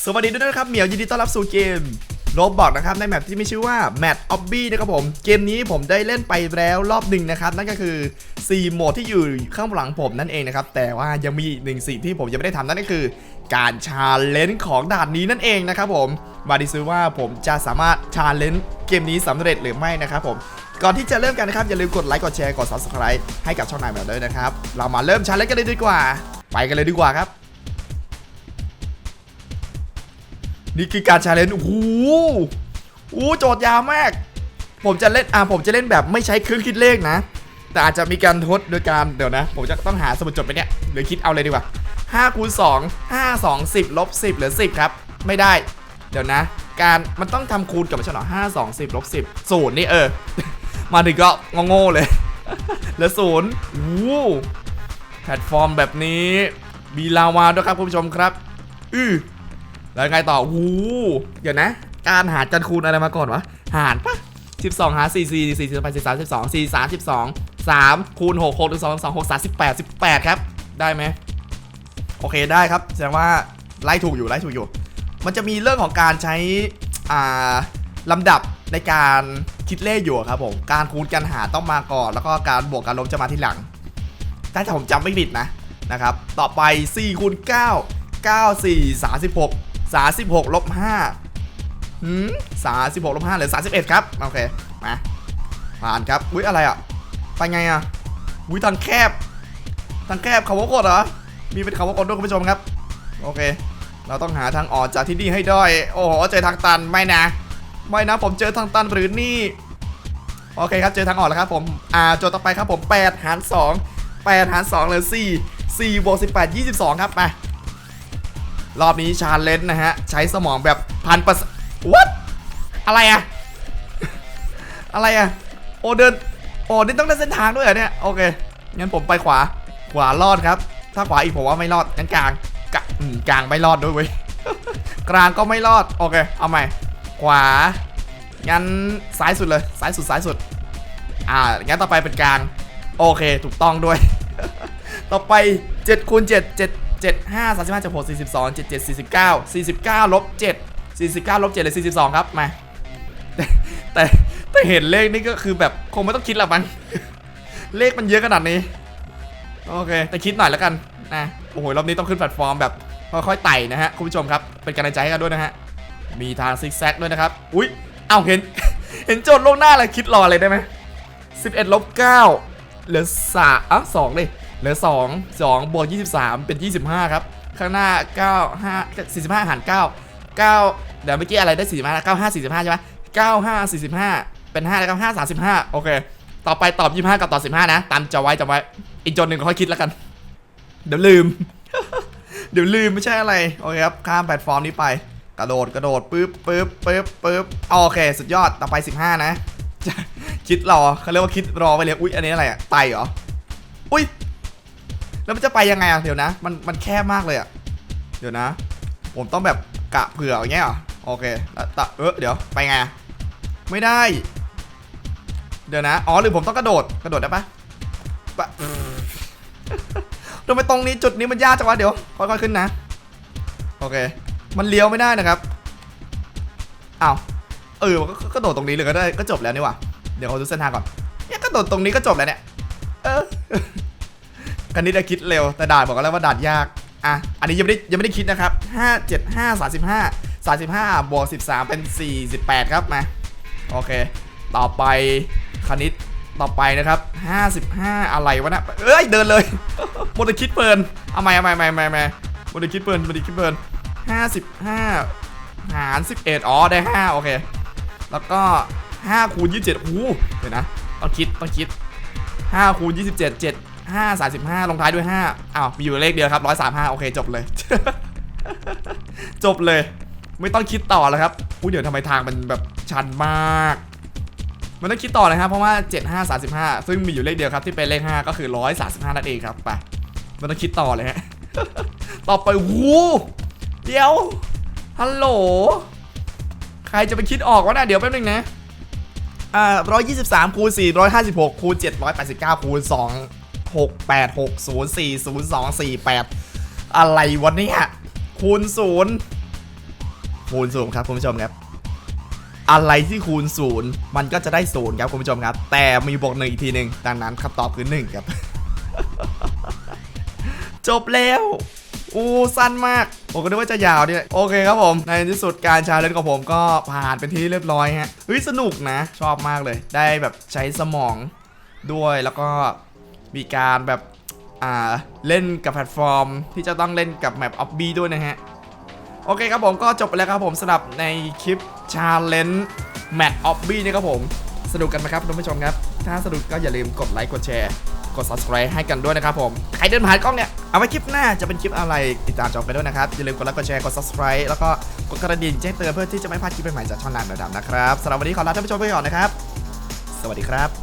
สวัสดีด้วยนะครับเหมียวยินดีต้อนรับสู่เกมโรบอกนะครับในแมปที่มีชื่อว่าแมทออบบี้นะครับผม เกมนี้ผมได้เล่นไปแล้วรอบหนึ่งนะครับ นั่นก็คือ 4 โหมดที่อยู่ข้างหลังผมนั่นเองนะครับ แต่ว่ายังมีอีกหนึ่งสิ่งที่ผมยังไม่ได้ทำนั่นก็คือ การชาเลนจ์ของด่านนี้นั่นเองนะครับผม มาดิซื้อว่าผมจะสามารถชาเลนจ์เกมนี้สำเร็จหรือไม่นะครับผมก่อนที่จะเริ่มกันนะครับ อย่าลืมกดไลค์กดแชร์กด subscribe ให้กับช่องนายแบบด้วยนะครับ เรามาเริ่มชาเลนจ์กันเลยดีกว่า ไปกันเลยดีกว่าครับ นี่คือการชาเลนจ์โอ้โหโอ้โหจทย์ยาวมาก ผมจะเล่นอ่าผมจะเล่นแบบไม่ใช้เครื่องคิดเลขนะ แต่อาจจะมีการทดโดยการเดี๋ยวนะ ผมจะต้องหาสมุดจดไปเนี่ยหรือคิดเอาเลยดีกว่า5คูณ2 5 2 10ลบ10เหลือ10 ครับ ไม่ได้ เดี๋ยวนะ การมันต้องทำคูณกับไม่ใช่หรอ5 2 10ลบ10ศูนย์นี่เออ มาถึงก็โง่ๆเลยเหลือศูนย์โอ้โหแพลตฟอร์มแบบนี้มีลาวาด้วยครับคุณผู้ชมครับ อือ แล้วไงต่อวูเดี๋ยวนะ การหารกันคูณอะไรมาก่อนวะ หารปะ12 หา 4 4 4 4 8 4 3 12 4 3 12 3คูณ6 6 2 2 6 3 18 18 ครับ ได้ไหม โอเคได้ครับ แสดงว่า ไล่ถูกอยู่ ไล่ถูกอยู่ มันจะมีเรื่องของการใช้ อ่าลำดับในการคิดเลขอยู่ครับผม การคูณการหาต้องมาก่อน แล้วก็การบวกการลบจะมาที่หลัง ถ้าผมจำไม่ผิดนะ นะครับ ต่อไป4คูณ9 9 4 36 36ลบ5หืม36ลบ5เหลือ31 ครับ โอเค มา ผ่านครับ อุ้ยอะไรอะ ไปไงอะ อุ้ยทางแคบ ทางแคบเขาวกดเหรอ มีเป็นเขาวกดด้วยคุณผู้ชมครับ โอเค เราต้องหาทางออกจากที่นี่ให้ได้ โอ้โห เจอทางตัน ไม่นะ ไม่นะ ผมเจอทางตันหรือนี่ โอเคครับ เจอทางออกแล้วครับผม อ่า โจทย์ต่อไปครับผม8หาร2 8หาร2เหลือ4 4บวก18 22 ครับมา รอบนี้ชาเลนจ์นะฮะ ใช้สมองแบบพันปร์เซ็นต์ what อะไรอะอะไรอะโอเดิน โอ้นี่ต้องได้เส้นทางด้วยเหรอเนี่ย โอเค งั้นผมไปขวา ขวารอดครับ ถ้าขวาอีกผมว่าไม่รอด งั้นกลางกะกลางไม่รอดด้วยเว้ย กลางก็ไม่รอด โอเค เอาใหม่ ขวา งั้นซ้ายสุดเลย ซ้ายสุด ซ้ายสุด อ่า งั้นต่อไปเป็นกลาง โอเค ถูกต้องด้วย ต่อไป7คูณ7 7 7 5 35 6 42 7 7 49 49ลบ7 49ลบ7เลย42 ครับ มาแต่แต่แต่เห็นเลขนี่ก็คือแบบคงไม่ต้องคิดละมั้งเลขมันเยอะขนาดนี้ โอเค แต่คิดหน่อยแล้วกันนะโอ้โหรอบนี้ต้องขึ้นแพลตฟอร์มแบบค่อยๆไต่นะฮะคุณผู้ชมครับเป็นกำลังใจให้กันด้วยนะฮะมีทางซิกแซกด้วยนะครับอุ๊ยเอาเห็นเห็นโจทย์ลงหน้าเลยคิดรอเลยได้ไหม11ลบ9เหลือสาอะสองเลย เหลือ 2 2บวก23 เป็น 25 ครับ ข้างหน้า 9 5 45หาร9 9 เดี๋ยวเมื่อกี้อะไรได้ 45นะ95 45 ใช่ไหม95 45 เป็น 5 แล้วก็5 35 โอเค ต่อไปตอบ 25 กับตอบ 15 นะ ตามจะไว้จะไว้ อีกจทย์หนึ่งค่อยคิดแล้วกัน เดี๋ยวลืม เดี๋ยวลืมไม่ใช่อะไร โอเคครับ ข้ามแพลตฟอร์มนี้ไป กระโดด กระโดด ปึ๊บปึ๊บปึ๊บปึ๊บโอเค สุดยอด ต่อไป 15 นะ คิดรอเขาเรียกว่าคิดรอไปเลย อุ๊ย อันนี้อะไรอะไตเหรอ อุ๊ย แล้วมันจะไปยังไงอะเดี๋ยวนะ มันมันแคบมากเลยอะเดี๋ยวนะ ผมต้องแบบกะเผื่ออย่างเงี้ยอโอเคแล้วตะเออเดี๋ยวไปไงไม่ได้ เดี๋ยวนะอ๋อหรือผมต้องกระโดดกระโดดได้ปะปะทำไมตรงนี้จุดนี้มันยากจังวะเดี๋ยวค่อยๆขึ้นนะโอเค มันเลี้ยวไม่ได้นะครับอ้าวเออก็ก็กระโดดตรงนี้เลยก็ได้ก็จบแล้วนี่หว่าเดี๋ยวเขาดูเส้นทางก่อนเนี่ยกระโดดตรงนี้ก็จบแล้วเนี่ยเออ กันนี้ได้คิดเร็วแต่ด่านบอกกันแล้วว่าด่านยากอะอันนี้ยังไม่ได้ยังไม่ได้คิดนะครับ5 7 5 35 35บวก13 เป็น 48 ครับมาโอเค ต่อไปคณิตต่อไปนะครับ 55 อะไรวะนะเอ้ยเดินเลยโมเดลคิดเพลินเอาใหม่เอาใหม่เอาใหม่เอาใหม่เอาใหม่โมเดลคิดเพลินโมเดลคิดเพลิน55 หาร 11 อ๋อ ได้ 5 โอเค แล้วก็ 5 คูณ 27โอ้เดี๋ยวนะ ต้องคิด ต้องคิด 5 คูณ 27 7 5 35ลงท้ายด้วย5อ้าวมีอยู่เลขเดียวครับ135โอเคจบเลย จบเลย ไม่ต้องคิดต่อแล้วครับอุ้เดี๋ยวทำไมทางมันแบบชันมาก มันต้องคิดต่อนะครับ เพราะว่า 75 35 ซึ่งมีอยู่เลขเดียวครับที่เป็นเลข 5 ก็คือ 135 นั่นเองครับไปมันต้องคิดต่อเลยฮะต่อไปวูเดี๋ยวฮัลโหลใครจะไปคิดออกวะนะเดี๋ยวแป๊บนึงนะอ่า123คูณ456คูณ789คูณ2 6 8 6 0 4 0 2 4 8 อะไรวะเนี่ยคูณ0คูณศูนย์ครับคุณผู้ชมครับ อะไรที่คูณศูนย์มันก็จะได้ศูนย์ครับคุณผู้ชมครับ แต่มีบวกหนึ่งอีกทีหนึ่งดังนั้นคำตอบคือหนึ่งครับ จบแล้วอู้สั้นมาก ผมก็นึกว่าจะยาวเนี่ยโอเคครับผม ในที่สุดการชาเลนจ์ของผมก็ผ่านเป็นที่เรียบร้อยฮะเฮ้ยสนุกนะ ชอบมากเลย ได้แบบใช้สมองด้วยแล้วก็ มีการแบบอ่าเล่นกับแพลตฟอร์ม ที่จะต้องเล่นกับแมปออฟบีด้วยนะฮะ โอเคครับผมก็จบไปแล้วครับผมสำหรับในคลิปชาเลนจ์แมทออฟบีนี่ครับผม สนุกกันไหมครับท่านผู้ชมครับ ถ้าสนุกก็อย่าลืมกดไลค์กดแชร์กด subscribe ให้กันด้วยนะครับผม ใครเดินผ่านกล้องเนี่ย เอาไว้คลิปหน้าจะเป็นคลิปอะไร ติดตามจอไปด้วยนะครับ อย่าลืมกดไลค์กดแชร์กด subscribe แล้วก็กดกระดิ่งแจ้งเตือนเพื่อที่จะไม่พลาดคลิปใหม่ๆจากช่องนานดอะดำนะครับสำหรับวันนี้ขอลาท่านผู้ชมไปก่อนนะครับ สวัสดีครับ